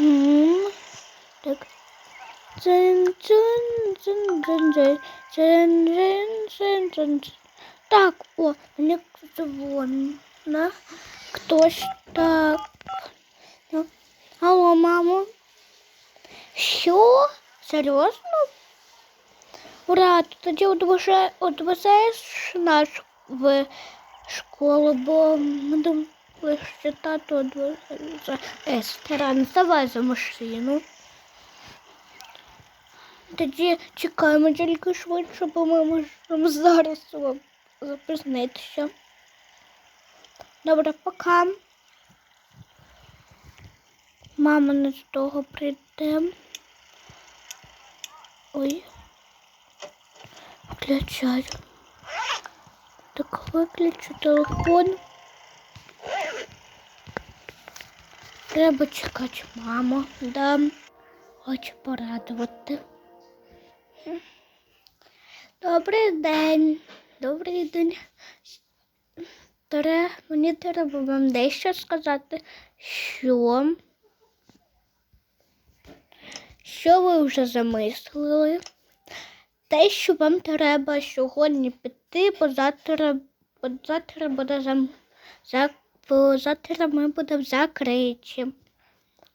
Так. Цин, цин, цин, цин, цин, цин, цин, цин, цин. Так, о, мені дзвонить. Хтось так. Так. Алло, мамо. Що? Серйозно? Ура, ти тоді одвезеш нас в школу, бо ми думали, що тато одвезе Естера. Не давай за машину. Тоді чекаємо тільки швидше, бо ми можемо зараз вам запізнитися. Добре, пока. Мама не з того прийде. Ой. Включаю. Так, виключу телефон. Треба чекати маму. Да. Хочу порадувати. Добрий день. Добрий день. Тре, мені треба вам дещо сказати. Що? Що ви вже замислили? Те, що вам треба сьогодні піти, бо завтра, бо завтра буде зам... бо завтра ми будемо закриті.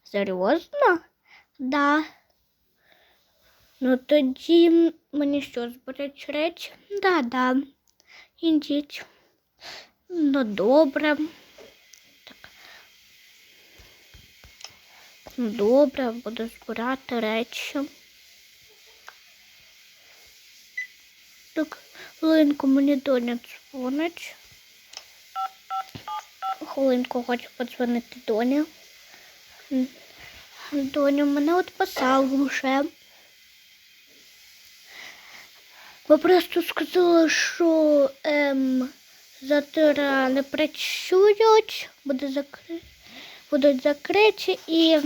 Серйозно? Да. Ну тоді мені що, зберуть речі? Да, да. Ідіть. Ну, добре. Так. Ну, добре, буду збирати речі. Так, хвилинку мені доня дзвонить. Хвилинку хочу подзвонити доня. М, Доня мене от писала вже. Ви просто сказали, що ем, завтра не працюють, буде закри... будуть закриті і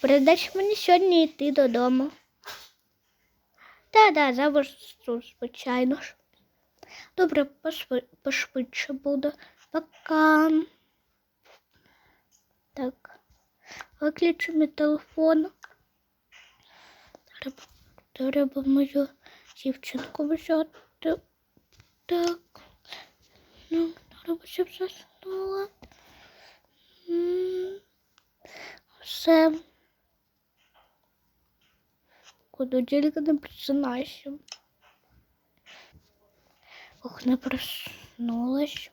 передач мені сьогодні йти додому. Та, да, завжди, звичайно ж. Добре, пошви- пошвидше буде. Пока. Так. Мій телефон. Треба, треба мою дівчинку взяти. Так. Ну, треба, щоб заснула. Все. Куди тільки не просинайся. Ох, не проснулась.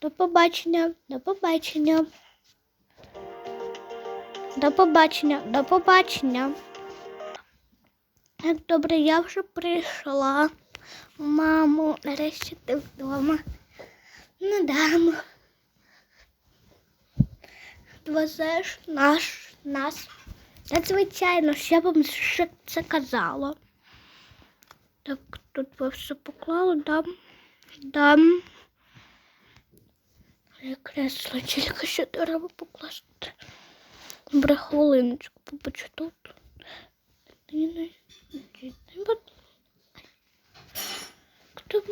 До побачення, до побачення. До побачення, до побачення. Так, добре, я вже прийшла. Мамо, нарешті ти вдома. Ну да. Везеш наш нас. Надзвичайно, ж я вам ще це казала. Так, тут ви все поклали, дам. Дам. Я кресло тільки що треба покласти. Добре, хвилиночку побачу тут. Хто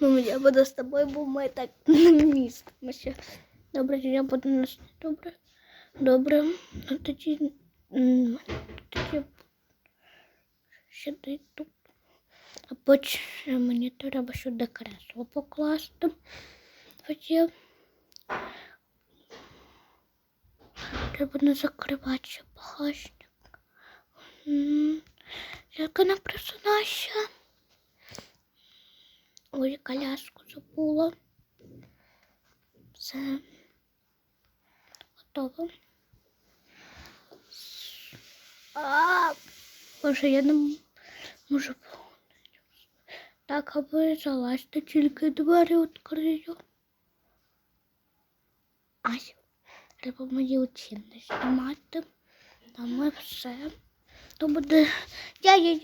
Ну, я буду з тобою, бо ми так не містимося. Добре, я буду нас. Добре. Добре. А тоді. Сюди тут. А потім мені треба сюди кресло покласти. Тоді треба не закривати ще багажник. Тільки не просунайся. Ой, коляску забула. Все. Готово. А, Боже, я не м- можу. Так, а ви залазьте, тільки двері відкрию. Ай, треба мої очі знімати. Там ми все. То буде. Я, я,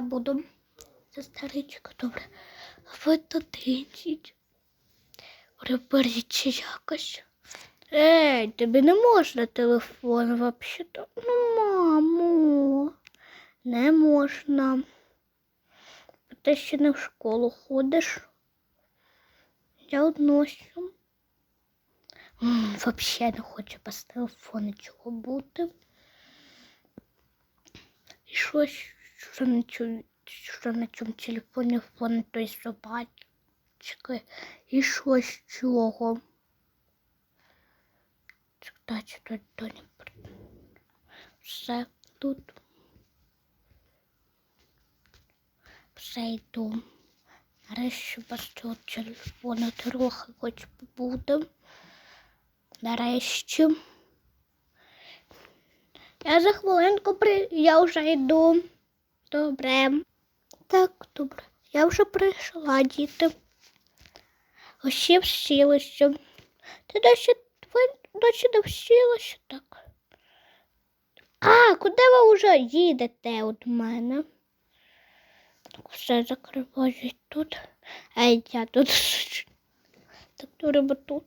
буду. Це старичка, добре. Ви тут ідіть. Приберіть якось. Ей, тобі не можна телефон взагалі-то. Ну, мамо, не можна. Ти ще не в школу ходиш. Я одношу. Вообще не хочу без телефону чого бути. І щось, що на цьому, на цьому телефоні фон той собачки. І щось чого. Кстати, тут то не все тут. Все йду. Нарешті цього телефону трохи хоч побуду. Нарешті. Я за хвилинку при... я вже йду. Добре. Так, добре. Я вже прийшла, діти. Усі всілися. Ти досі досі не всілися так. А, куди ви вже їдете від мене? Так, все закриваю тут. А я тут. Так, треба тут.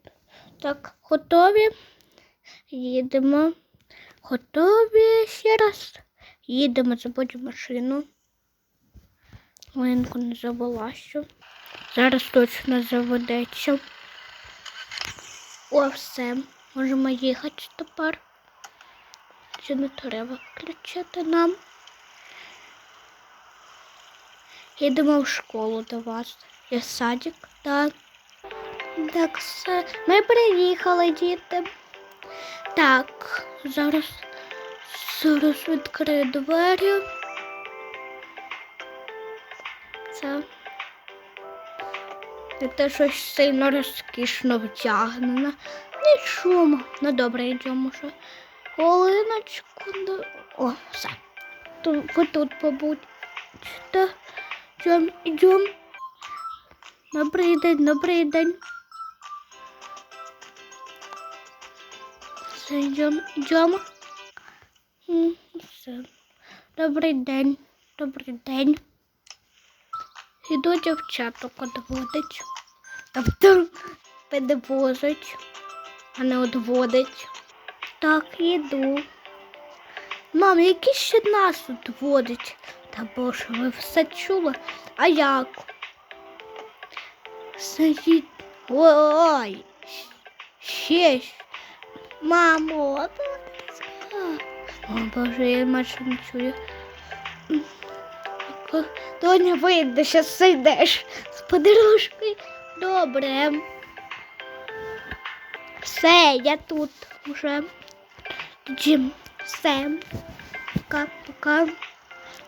Так, готові? Їдемо. Готові ще раз. Їдемо, забудь машину. Ленку не завелася. Зараз точно заведеться. О, все. Можемо їхати тепер. Чи не треба включити нам? Їдемо в школу до вас. Я садик, так. Так. Ми приїхали, діти. Так, зараз, зараз відкрию двері. Це. Це щось сильно розкішно вдягнено. Нічого. Ну добре, йдемо вже. Хвилиночку. до- О, все. Тут, ви тут побудьте. Йдем, йдем. Добрий день, добрий день. Все, йдем, йдем. М, Все. Добрий день, добрий день. Іду дівчаток одводить. Тобто підвозить, а не одводить. Так, іду. Мам, який ще нас одводить? Та боже, ви все чули? А як? Сидіть. Ой, ще. Мамо, о боже, я майже не чую. Доня, вийде, що сидиш з подружкою. Добре. Все, я тут уже. Джим, все. Пока, пока.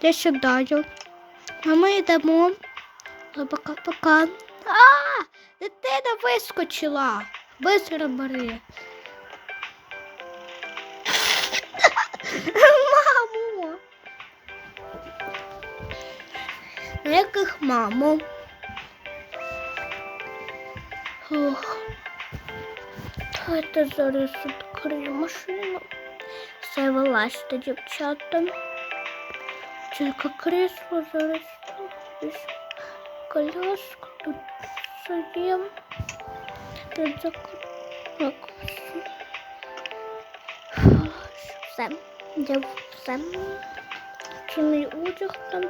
Я сідаю. А ми йдемо. Пока-пока. А, дитина вискочила. Быстро бери. Мамо. Яких мамо? Ох. Давайте зараз відкрию машину. Все вилазьте, дівчата. Тільки кресло зараз. тут, Коляска тут сидім. Тут закрив. Все. Я все. Чи мій одяг там?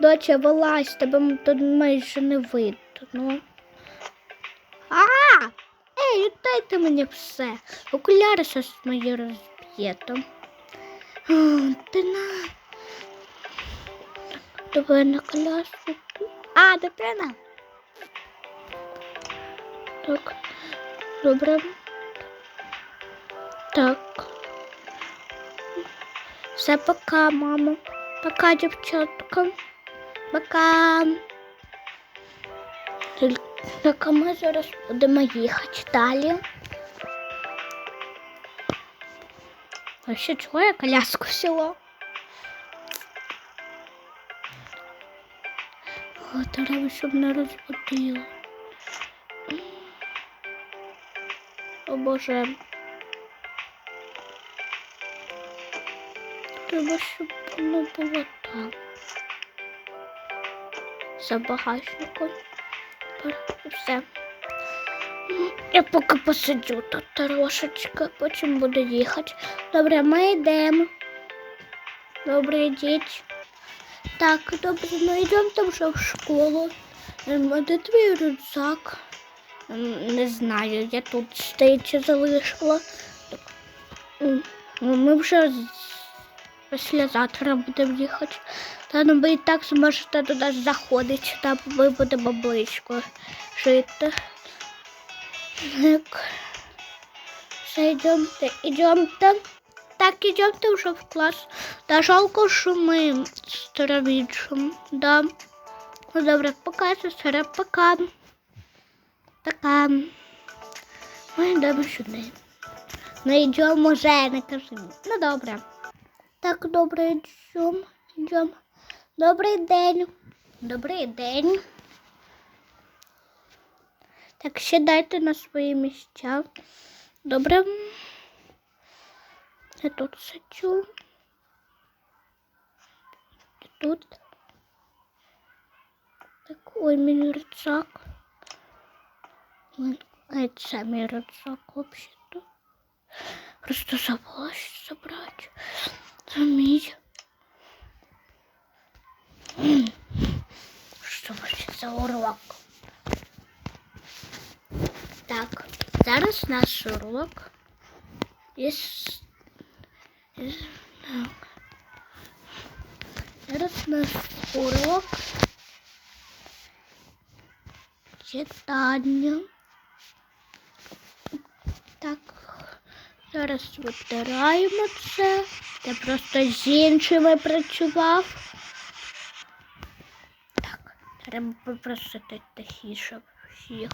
Доча, вилазь, тебе тут майже не видно. А! Ей, дайте мені все. Окуляри щось мої розб'єте. А, Ти на. Давай на коляску. А, дитина. Так. Добре. Так. Все, пока, мама. Пока, дівчатка. Пока. А ми зараз будемо їхати далі. А ще чого я коляску взяла? О, треба, щоб не розбудила. О Боже. Треба, щоб воно було там. За багажником. Все. Я поки посиджу тут трошечки, потім буду їхати. Добре, ми йдемо. Добре, йдіть. Так, добре, ми йдемо вже в школу. Ем, Де твій рюкзак? Не знаю, я тут здається залишила. Ну, ми вже післязавтра будемо їхати. Та ну ви і так зможете туди заходити, там ми будемо близько жити. Так. Все, йдемте, йдемте. Так, йдемте вже в клас. Та жалко, що ми з Таравічем. Да. Ну добре, пока, сестра, пока. Пока. Ми йдемо сюди. Не йдемо вже, не. Ну добре. Так, добре, йдемо. Йдемо. Добрий день. Добрий день. Так, сідайте на свої місця. Добре. Я тут сиджу. І Тут. Так, ой, мій рюкзак. Ой, А це мій рюкзак взагалі-то. Просто забула щось забрати. Це мій. М. Що вообще за урок? Так, зараз наш урок. Із... Зараз наш урок. Читання. Так, зараз витираємо це. Я просто з іншими працював. Так, треба попросити тихіше всіх.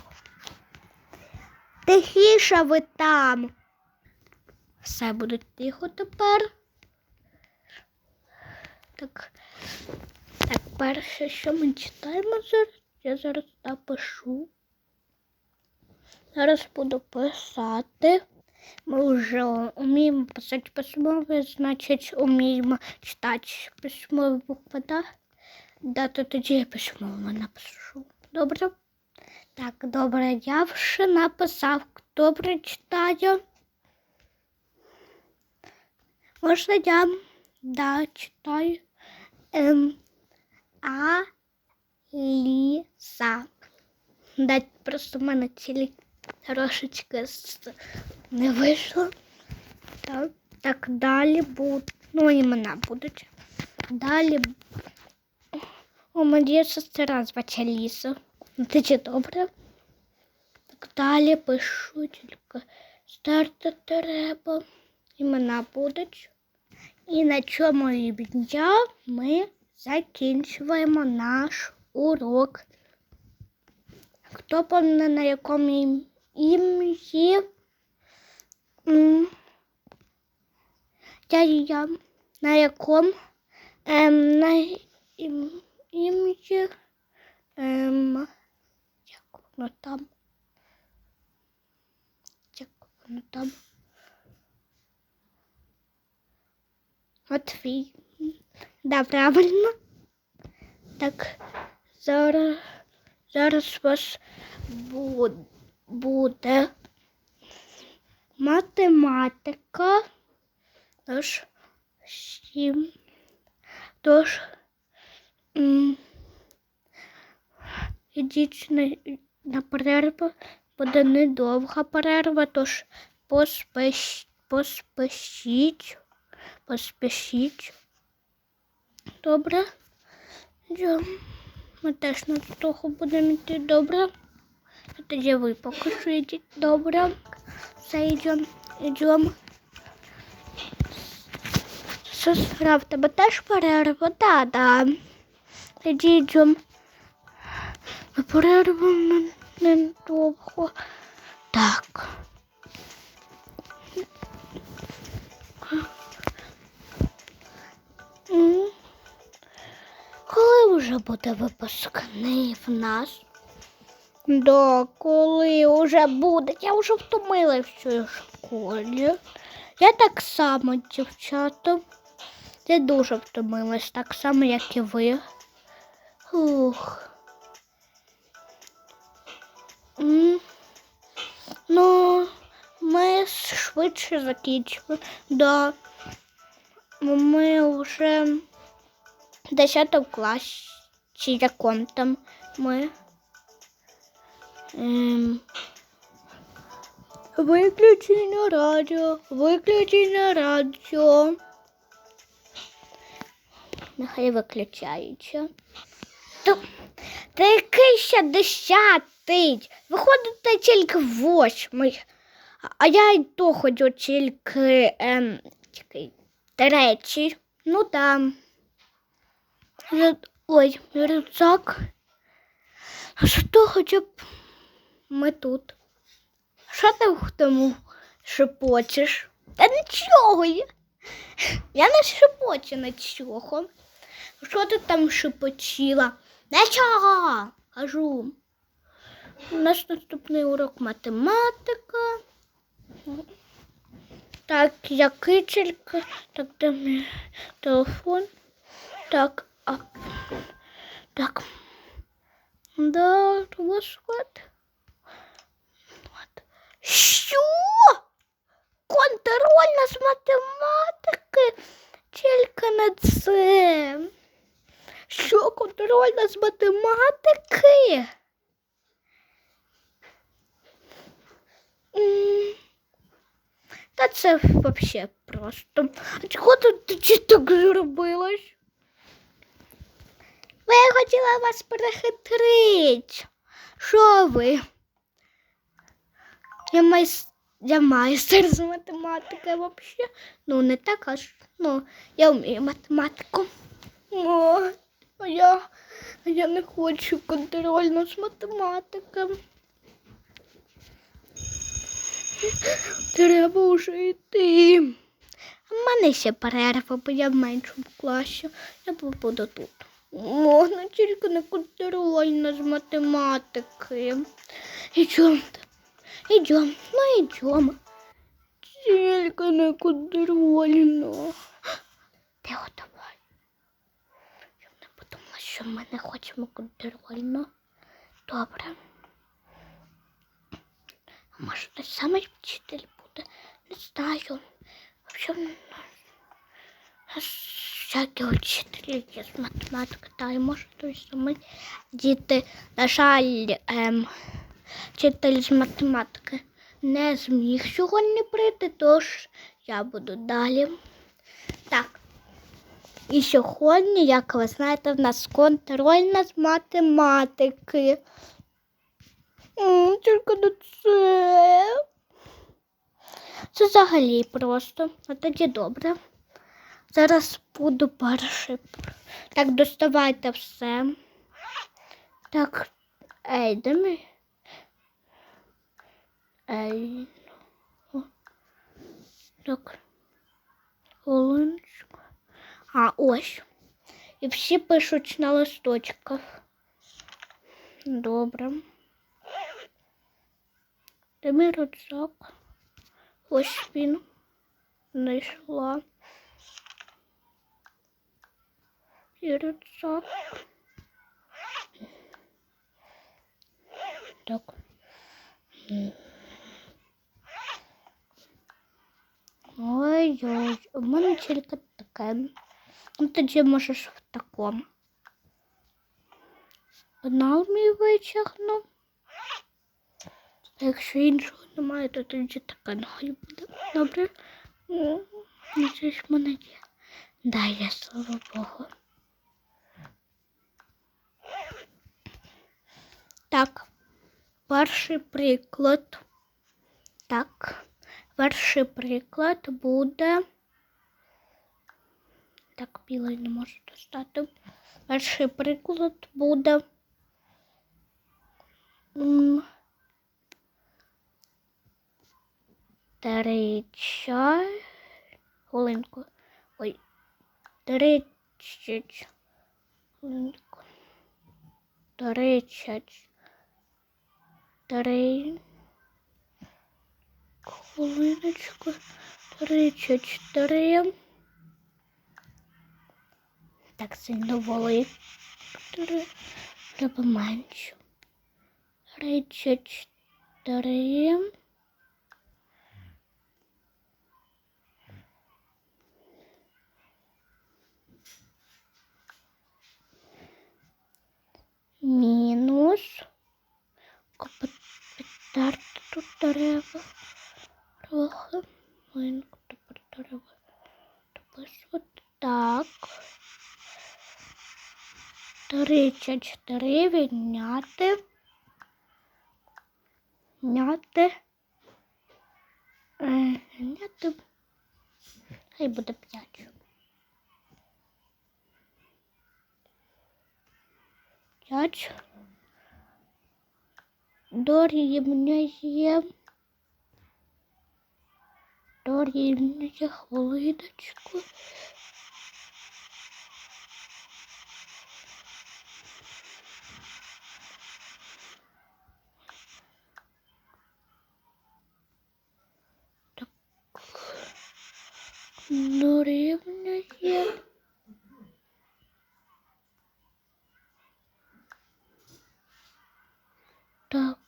Тихіше ви там. Все буде тихо тепер. Так. Так, перше, що ми читаємо зараз, я зараз напишу. Зараз буду писати. Ми вже вміємо писати письмове, значить вміємо читати письмові букви, да? Да, то тоді я письмово напишу. Добре? Так, добре, я вже написав, хто прочитає. Можна я? Да, читаю. Ем, а Ліса. Да, просто в мене цілі трошечки не вийшло. Так, так далі будуть. Ну, імена будуть. Далі. О, моя сестра звати Аліса. Ну, Це чи добре? Так далі пишу тільки старти треба. Імена будуть. І на цьому рівня ми закінчуємо наш урок. Хто пам'ятає, на якому ім- ім'ї? Я, на якому ем, на ім'ї ем, воно там? Як воно там? Матвій. Да, правильно. Так, зараз, зараз вас бу- буде математика. Тож, сім. Тож, ідіть на, на перерву. Буде недовга перерва, тож поспеш, поспешіть. Поспішіть. Добре. Ми теж на того будемо йти. Добре. Тоді ви поки що йдіть. Добре. Все, йдемо. Йдемо. Сестра, в тебе теж перерва? Да, да. Тоді йдемо. Перерву не- недовго. Так. Коли вже буде випускний в нас? Да, коли вже буде? Я вже втомила в цій школі. Я так само, дівчата. Я дуже втомилась, так само, як і ви. Ух. Швидше закінчимо. Да. Ми вже в 10 класі, чи якому там ми. Ем, Виключення радіо, виключення радіо. Нехай виключається. Та який ще десятий? Виходить тільки восьмий. А- я й то ходжу тільки ем, третій. Ну там. Ой, рюкзак. Що хоча б ми тут? Що ти в тому шепочеш? Та нічого. Я, я не шепочу нічого. Що ти там шепочила? Нічого. Кажу. У нас наступний урок математика. Так, я кичелька. Так, де мій телефон? Так, а, так. Да, вот. От. Що? Контрольна з математики? Тільки не це. Що контрольна з математики? Та це взагалі просто. А чого тут чи так зробилось? Ви я хотіла вас перехитрити. Що ви? Я майс... Я майстер з математики взагалі. Ну, не так аж. Ну, я вмію математику. О, а я, я не хочу контрольну з математики. Треба вже йти. У мене ще перерва, бо я в меншому класі. Я буду тут. Можна тільки не контрольна з математики. Ідемте. Ідем, ну ідем. Тільки не контрольно. Тихо, давай. Щоб не подумала, що ми не хочемо контрольно. Добре. Може той самий вчитель буде? Не знаю. Взагалі, знаю. А Всякі вчителі є з математики, та й може той самий діти, на жаль, ем, вчитель з математики не зміг сьогодні прийти, тож я буду далі. Так. І сьогодні, як ви знаєте, в нас контрольна з математики. Тільки до це. Це взагалі просто. А тоді добре. Зараз буду перший. Так, доставайте все. Так, ей, де ми? Ей. Так. Хвилиночку. А, ось. І всі пишуть на листочках. Добре. Де мій рюкзак? Ось він. Знайшла. І рюкзак. Так. Ой-ой, у мене тільки таке. Ну тоді можеш в такому. Пенал мій витягну. А якщо іншого немає, то тоді така нехай буде. Добре. Ну, Надіюсь, в мене є. Да, є, слава Богу. Так, перший приклад. Так, перший приклад буде. Так, білий не можу достати. Перший приклад буде. Тридцять. Хвилинку. Ой. Тридцять. Хвилинку. Тридцять. Три. Хвилиночку. Тридцять три. Так сильно воли. Три. Треба менше. Тридцять три. Капітар тут треба. трохи. Маленько тепер треба дописувати. Так. 34 відняти. Відняти. Е, Відняти. Хай буде 5. 5. Дорівнює. Дорівнює хвилиночку. Так. Дорівнює. Так.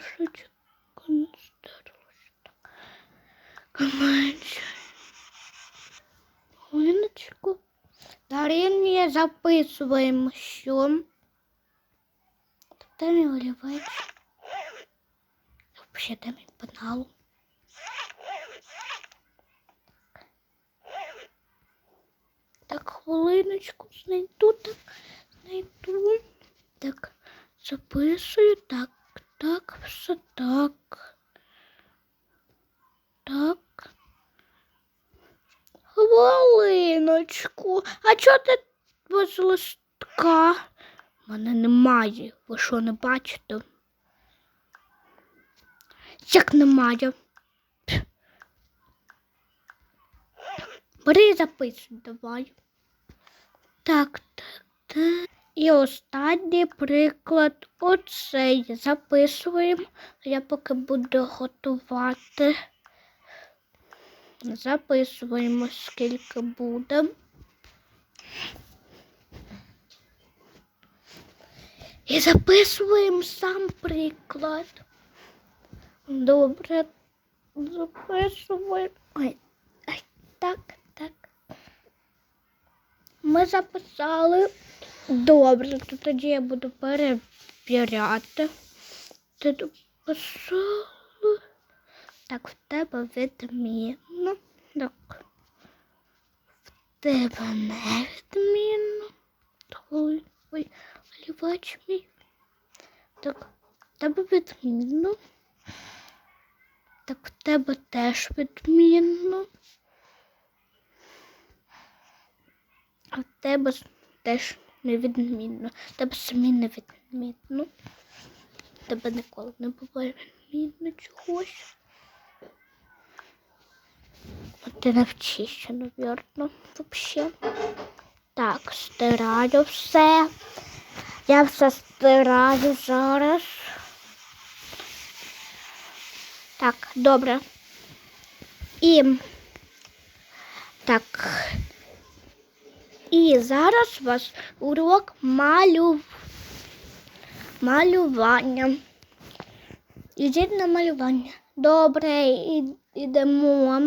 Тут трошечки не старалась. Так. Менше. Хвилиночку. Дорівнює записуємо, що. Там і олівець. Взагалі там і пенал. Так, хвилиночку знайду, так, знайду. Так, записую, так, так, все так. Так. Хвилиночку. А чого ти без листка? Мене немає. Ви що не бачите? Як немає? Бери записуй давай. Так, так, так. І останній приклад оцей записуємо. Я поки буду готувати. Записуємо, скільки буде. І записуємо сам приклад. Добре. Записуємо. Ой, ай, так, так. Ми записали. Добре, то тоді я буду перевіряти. Ти дописала. Так, в тебе відмінно. Так. В тебе не відмінно. Ой, ой, олівач мій. Так, в тебе відмінно. Так, в тебе теж відмінно. А в тебе теж невідмінно. Тебе самі невідмінно. Тебе ніколи не буває відмінно чогось. Ти навчишся, навірно, вообще. Так, стираю все. Я все стираю зараз. Так, добре. І так. І зараз у вас урок малю... малювання. Ідіть на малювання. Добре, ідемо.